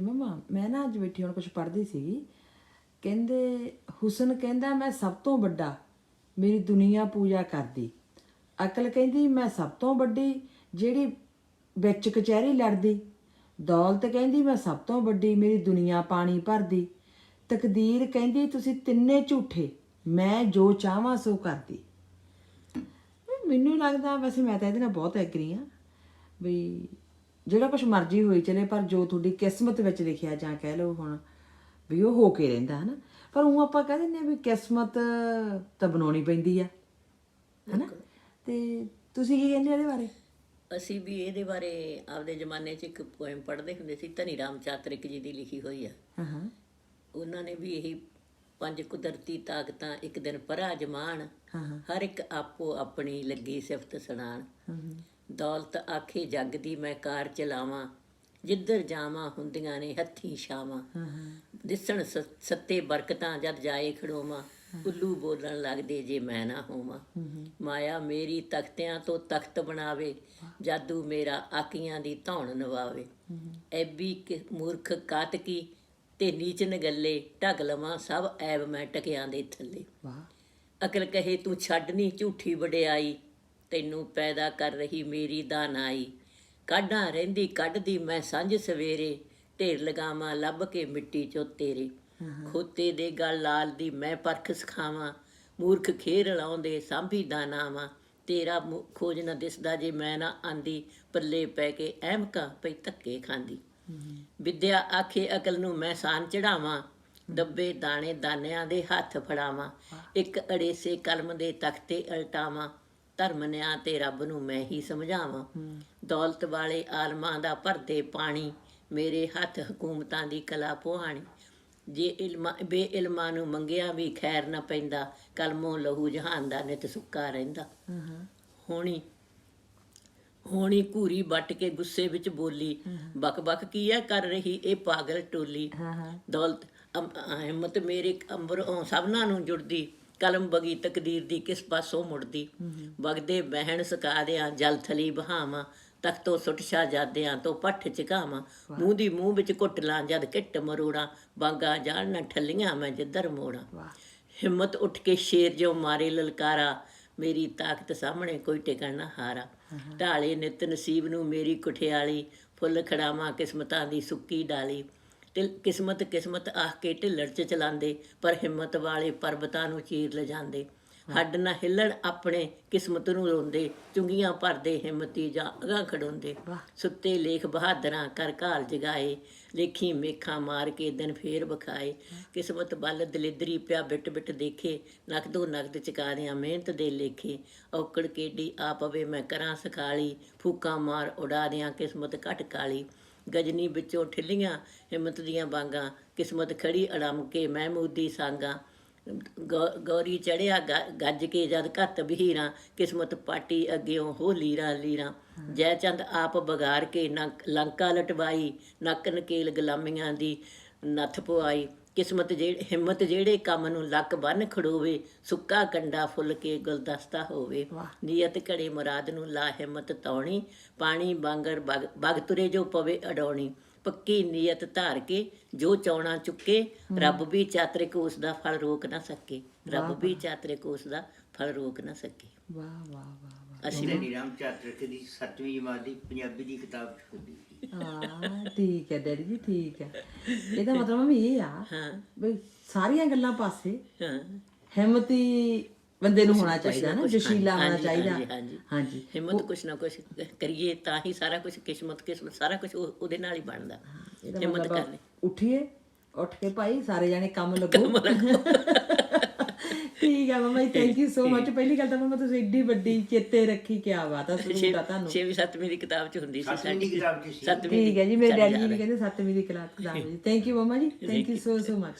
ਹਾਂਜੀ ਮਮਾ, ਮੈਂ ਨਾ ਅੱਜ ਬੈਠੀ, ਹੁਣ ਕੁਝ ਪੜ੍ਹਦੀ ਸੀਗੀ। ਕਹਿੰਦੇ, ਹੁਸਨ ਕਹਿੰਦਾ, ਮੈਂ ਸਭ ਤੋਂ ਵੱਡਾ, ਮੇਰੀ ਦੁਨੀਆ ਪੂਜਾ ਕਰਦੀ। ਅਕਲ ਕਹਿੰਦੀ, ਮੈਂ ਸਭ ਤੋਂ ਵੱਡੀ, ਜਿਹੜੀ ਵਿੱਚ ਕਚਹਿਰੀ ਲੜਦੀ। ਦੌਲਤ ਕਹਿੰਦੀ, ਮੈਂ ਸਭ ਤੋਂ ਵੱਡੀ, ਮੇਰੀ ਦੁਨੀਆ ਪਾਣੀ ਭਰਦੀ। ਤਕਦੀਰ ਕਹਿੰਦੀ, ਤੁਸੀਂ ਤਿੰਨੇ ਝੂਠੇ, ਮੈਂ ਜੋ ਚਾਹਾਂ ਸੋ ਕਰਦੀ। ਮੈਨੂੰ ਲੱਗਦਾ, ਵੈਸੇ ਮੈਂ ਤਾਂ ਇਹਦੇ ਨਾਲ ਬਹੁਤ ਐਗਰੀ ਆ ਵੀ ਜਿਹੜਾ ਕੁਝ ਮਰਜ਼ੀ ਹੋਈ ਚਲੇ ਪਰ ਜੋ ਤੁਹਾਡੀ ਕਿਸਮਤ ਵਿੱਚ ਲਿਖਿਆ ਜਾਂ ਕਹਿ ਲਓ ਹੁਣ ਵੀ ਉਹ ਹੋ ਕੇ ਰਹਿੰਦਾ ਹਨਾ? ਪਰ ਉਹ ਆਪਾਂ ਕਹਿ ਦਿੰਦੇ ਆ ਵੀ ਕਿਸਮਤ ਤਾਂ ਬਣਾਉਣੀ ਪੈਂਦੀ ਆ ਹਨਾ? ਤੇ ਤੁਸੀਂ ਕੀ ਕਹਿੰਦੇ ਇਹਦੇ ਬਾਰੇ? ਅਸੀਂ ਵੀ ਇਹਦੇ ਬਾਰੇ ਆਪਦੇ ਜ਼ਮਾਨੇ 'ਚ ਇੱਕ ਪੋਇਮ ਪੜ੍ਹਦੇ ਹੁੰਦੇ ਸੀ ਧਨੀ ਰਾਮ ਚਾਤਰਿਕ ਜੀ ਦੀ ਲਿਖੀ ਹੋਈ ਆ। ਹਾਂ ਹਾਂ। ਉਹਨਾਂ ਨੇ ਵੀ ਇਹੀ ਪੰਜ ਕੁਦਰਤੀ ਤਾਕਤਾਂ ਇੱਕ ਦਿਨ ਪਰਾ ਜਮਾਨ ਹਾਂ ਹਾਂ। ਹਰ ਇੱਕ ਆਪੋ ਆਪਣੀ ਲੱਗੀ ਸਿਫਤ ਸੁਣਾਣ ਹਾਂ, ਹਾਂ। ਦੌਲਤ ਆਖੇ ਜੱਗ ਦੀ ਮੈਂ ਕਾਰ ਚਲਾਵਾਂ ਜਿੱਧਰ ਜਾਵਾਂ ਹੁੰਦੀਆਂ ਨੇ ਹੱਥੀਂ ਛਾਵਾਂ। ਦਿਸਣ ਸੱਤੇ ਬਰਕਤਾਂ ਜਦ ਜਾਏ ਖੜੋਵਾਂ ਉੱਲੂ ਬੋਲਣ ਲੱਗਦੇ ਜੇ ਮੈਂ ਨਾ ਹੋਵਾਂ। ਮਾਇਆ ਮੇਰੀ ਤਖਤਿਆਂ ਤੋਂ ਤਖਤ ਬਣਾਵੇ ਜਾਦੂ ਮੇਰਾ ਆਕੀਆਂ ਦੀ ਧੌਣ ਨਵਾਵੇ। ਐਬੀ ਕਿ ਮੂਰਖ ਕਾਤਕੀ ਤੇ ਨੀਚ ਨਗੱਲੇ ਢਕ ਲਵਾਂ ਸਭ ਐਬ ਮੈਂ ਟਕਿਆਂ ਦੇ ਥੱਲੇ। ਵਾਹ। ਅਕਲ ਕਹੇ ਤੂੰ ਛੱਡ ਨੀ ਝੂਠੀ ਵਡਿਆਈ ਤੈਨੂੰ ਪੈਦਾ ਕਰ ਰਹੀ ਮੇਰੀ ਦਾਨਾਈ। ਕਾਢਾਂ ਰਹਿੰਦੀ ਕੱਢਦੀ ਮੈਂ ਸਾਂਝ ਸਵੇਰੇ ਢੇਰ ਲਗਾਵਾਂ ਲੱਭ ਕੇ ਮਿੱਟੀ ਚੋਂ ਤੇਰੇ। ਖੋਤੇ ਦੇ ਗਲ ਲਾਲ ਦੀ ਮੈਂ ਪਰਖ ਸਿਖਾਵਾਂ ਮੂਰਖ ਖੇਰ ਲਾਉਂਦੇ ਸਾਂਭੀ ਦਾਨਾਵਾਂ। ਤੇਰਾ ਖੋਜ ਨਾ ਦਿਸਦਾ ਜੇ ਮੈਂ ਨਾ ਆਂਦੀ ਪੱਲੇ ਪੈ ਕੇ ਐਮਕਾਂ ਪਈ ਧੱਕੇ ਖਾਂਦੀ। ਵਿਦਿਆ ਆਖੇ ਅਕਲ ਨੂੰ ਮੈਂ ਸਾਨ ਚੜਾਵਾਂ ਦੱਬੇ ਦਾਣੇ ਦਾਨਿਆਂ ਦੇ ਹੱਥ ਫੜਾਵਾਂ। ਇੱਕ ਅੜੇਸੇ ਕਲਮ ਦੇ ਤਖਤੇ ਅਲਟਾਵਾਂ ਧਰਮ ਨਿਆਂ ਤੇ ਰੱਬ ਨੂੰ ਮੈਂ ਹੀ ਸਮਝਾਵਾਂ। ਦੌਲਤ ਵਾਲੇ ਆਲਮਾਂ ਦਾ ਭਰਦੇ ਪਾਣੀ ਮੇਰੇ ਹੱਥ ਹਕੂਮਤਾਂ ਦੀ ਕਲਾ ਪੁਹਾਣੀ ਜੇ ਇਲਮਾਂ ਬੇਇਲਮਾਂ ਨੂੰ ਮੰਗਿਆ ਵੀ ਖੈਰ ਨਾ ਪੈਂਦਾ ਕਲਮੋਂ ਲਹੂ ਜਹਾਨ ਦਾ ਨਿਤ ਸੁੱਕਾ ਰਹਿੰਦਾ। ਹੋਣੀ ਹੋਣੀ ਘੂਰੀ ਵੱਟ ਕੇ ਗੁੱਸੇ ਵਿੱਚ ਬੋਲੀ ਬਕ ਬਕ ਕੀ ਹੈ ਕਰ ਰਹੀ ਇਹ ਪਾਗਲ ਟੋਲੀ? ਦੌਲਤ ਹਿੰਮਤ ਮੇਰੇ ਅੰਬਰੋਂ ਸਭਨਾਂ ਨੂੰ ਜੁੜਦੀ ਕਲਮ ਬਗੀ ਤਕਦੀਰ ਦੀ ਕਿਸ ਪਾਸੋਂ ਮੁੜਦੀ? ਵਗਦੇ ਬਹਿਣ ਸਕਾਦਿਆਂ ਜਲ ਥਲੀ ਬਹਾਵਾਂ ਤਖਤੋਂ ਸੁੱਟ ਜਾਦਿਆਂ ਤੋਂ ਪੱਠ ਚਕਾਵਾਂ ਮੂੰਹ ਦੀ ਮੂੰਹ ਵਿੱਚ ਘੁੱਟ ਲਾਂ ਜਦ ਕਿੱਟ ਮਰੋੜਾਂ ਬਾਗਾ ਜਾਣ ਨਾ ਠੱਲੀਆਂ ਮੈਂ ਜਿੱਧਰ ਮੋੜਾਂ। ਹਿੰਮਤ ਉੱਠ ਕੇ ਸ਼ੇਰ ਜੋ ਮਾਰੇ ਲਲਕਾਰਾ ਮੇਰੀ ਤਾਕਤ ਸਾਹਮਣੇ ਕੋਈ ਟਿਕਣ ਨਾ ਹਾਰਾ। ਢਾਲੇ ਨਿਤ ਨਸੀਬ ਨੂੰ ਮੇਰੀ ਕੁਠਿਆਲੀ ਫੁੱਲ ਖੜਾਵਾਂ ਕਿਸਮਤਾਂ ਦੀ ਸੁੱਕੀ ਡਾਲੀ। ਤੇ ਕਿਸਮਤ ਕਿਸਮਤ ਆਖ ਕੇ ਢਿੱਲੜ ਚ ਚਲਾਉਂਦੇ ਪਰ ਹਿੰਮਤ ਵਾਲੇ ਪਰਬਤਾਂ ਨੂੰ ਚੀਰ ਲਿਜਾਂਦੇ। ਹੱਡ ਨਾ ਹਿੱਲਣ ਆਪਣੇ ਕਿਸਮਤ ਨੂੰ ਰੋਂਦੇ ਚੁੰਗੀਆਂ ਭਰਦੇ ਹਿੰਮਤੀ ਜਾਂ ਅਗਾਂ ਖੜੋਂਦੇ। ਸੁੱਤੇ ਲੇਖ ਬਹਾਦਰਾਂ ਕਰ ਘਾਲ ਜਗਾਏ ਲੇਖੀ ਮੇਖਾਂ ਮਾਰ ਕੇ ਦਿਨ ਫੇਰ ਵਿਖਾਏ। ਕਿਸਮਤ ਵੱਲ ਦਲਿਦਰੀ ਪਿਆ ਬਿਟ ਬਿਟ ਦੇਖੇ ਨਕਦੋ ਨਕਦ ਚਕਾਰਿਆਂ ਮਿਹਨਤ ਦੇ ਲੇਖੇ। ਔਕੜ ਕੇਡੀ ਆ ਪਵੇ ਮੈਂ ਕਰਾਂ ਸਖਾਲੀ ਫੂਕਾਂ ਮਾਰ ਉਡਾ ਦਿਆਂ ਕਿਸਮਤ ਘਟ ਕਾਲੀ। ਗਜਨੀ ਵਿੱਚੋਂ ਠਿੱਲੀਆਂ ਹਿੰਮਤ ਦੀਆਂ ਬਾਂਗਾਂ, ਕਿਸਮਤ ਖੜੀ ਅੜਮ ਕੇ ਮਹਿਮੂਦੀ ਸਾਂਗਾ। ਗੌ- ਗੌਰੀ ਚੜਿਆ ਗੱਜ ਕੇ ਜਦ ਘੱਤ ਬਹੀਰਾਂ, ਕਿਸਮਤ ਪਾਟੀ ਅੱਗਿਓਂ ਹੋ ਲੀਰਾ ਲੀਰਾ। ਜੈ ਚੰਦ ਆਪ ਬਗਾਰ ਕੇ ਨੰਕ- ਲੰਕਾ ਲਟਵਾਈ, ਨੱਕ ਨਕੇਲ ਗੁਲਾਮੀਆਂ ਦੀ ਨੱਥ ਪਵਾਈ ਕਿਸਮਤ ਜਿਹੜੇ ਹਿੰਮਤ ਜਿਹੜੇ ਕੰਮ ਨੂੰ ਲੱਕ ਬੰਨ ਖੜੋਵੇ ਸੁੱਕਾ ਕੰਡਾ ਫੁੱਲ ਕੇ ਗੁਲਦਸਤਾ ਹੋਵੇ। ਨੀਅਤ ਘੜੇ ਮੁਰਾਦ ਨੂੰ ਲਾ ਹਿੰਮਤ ਤੌਣੀ ਪਾਣੀ ਬਾਂਗਰ ਬਗ ਤੁਰੇ ਜੋ ਪਵੇ ਅਡਾਉਣੀ। ਪੱਕੀ ਨੀਅਤ ਧਾਰ ਕੇ ਜੋ ਚਾਉਣਾ ਚੁੱਕੇ ਰੱਬ ਵੀ ਚਾਤਰਿਕ ਉਸ ਦਾ ਫਲ ਰੋਕ ਨਾ ਸਕੇ। ਰੱਬ ਵੀ ਚਾਤਰਿਕ ਉਸ ਦਾ ਫਲ ਰੋਕ ਨਾ ਸਕੇ। ਵਾਹ ਵਾਹ ਵਾਹ ਅਸੀਂ ਧਨੀ ਰਾਮ ਚਾਤਰਕ ਦੀ ਸੱਤਵੀਂ ਜਮਾਤ ਦੀ ਪੰਜਾਬੀ ਦੀ ਕਿਤਾਬ ਛਪੀ ਸੀ। ਹਾਂ। ਠੀਕ ਹੈ ਡੈਡੀ ਜੀ ਠੀਕ ਹੈ। ਇਹਦਾ ਮਤਲਬ ਮੰਮੀ ਇਹ ਆ ਹਾਂ। ਵੀ ਸਾਰੀਆਂ ਗੱਲਾਂ ਪਾਸੇ ਹਾਂ। ਹਿੰਮਤੀ ਬੰਦੇ ਨੂੰ ਹੋਣਾ ਕੁਛ ਚਾਹੀਦਾ ਨਾ ਕੁਛ, ਜਸ਼ੀਲਾ ਹੋਣਾ ਚਾਹੀਦਾ। ਹਾਂਜੀ, ਹਿੰਮਤ ਕੁਛ ਨਾ ਕੁਛ ਕਰੀਏ ਤਾਂ ਹੀ ਸਾਰਾ ਕੁਛ ਕਿਸਮਤ ਕਿਸਮਤ ਸਾਰਾ ਕੁਝ ਉਹਦੇ ਨਾਲ ਹੀ ਬਣਦਾ। ਹਿੰਮਤ ਕਰਨੀ। ਉੱਠੀਏ ਉੱਠ ਕੇ ਭਾਈ ਸਾਰੇ ਜਾਣੇ ਕੰਮ ਲੱਗੋ। ਠੀਕ ਹੈ ਮਮਾ ਜੀ ਥੈਂਕ ਯੂ ਸੋ ਮਚ ਪਹਿਲੀ ਗੱਲ ਤਾਂ ਮਮਾ ਤੁਸੀਂ ਏਡੀ ਵੱਡੀ ਚੇਤੇ ਰੱਖੀ ਕਿਆ ਬਾਤ ਆ ਸਲੂਟ ਆ ਤੁਹਾਨੂੰ। ਛੇਵੀਂ ਸੱਤਵੀਂ ਦੀ ਕਿਤਾਬ ਚ ਹੁੰਦੀ ਸੀ ਸੱਤਵੀਂ ਦੀ ਕਿਤਾਬ 'ਚ ਸੀ। ਸੱਤਵੀਂ ਠੀਕ ਹੈ ਜੀ ਮੇਰੇ ਸਾਡੀ ਡੈਡੀ ਜੀ ਵੀ ਕਹਿੰਦੇ 7ਵੀਂ ਦੀ ਕਲਾਸ ਦਾ ਜੀ। ਥੈਂਕ ਯੂ ਮਮਾ ਜੀ thank you so so much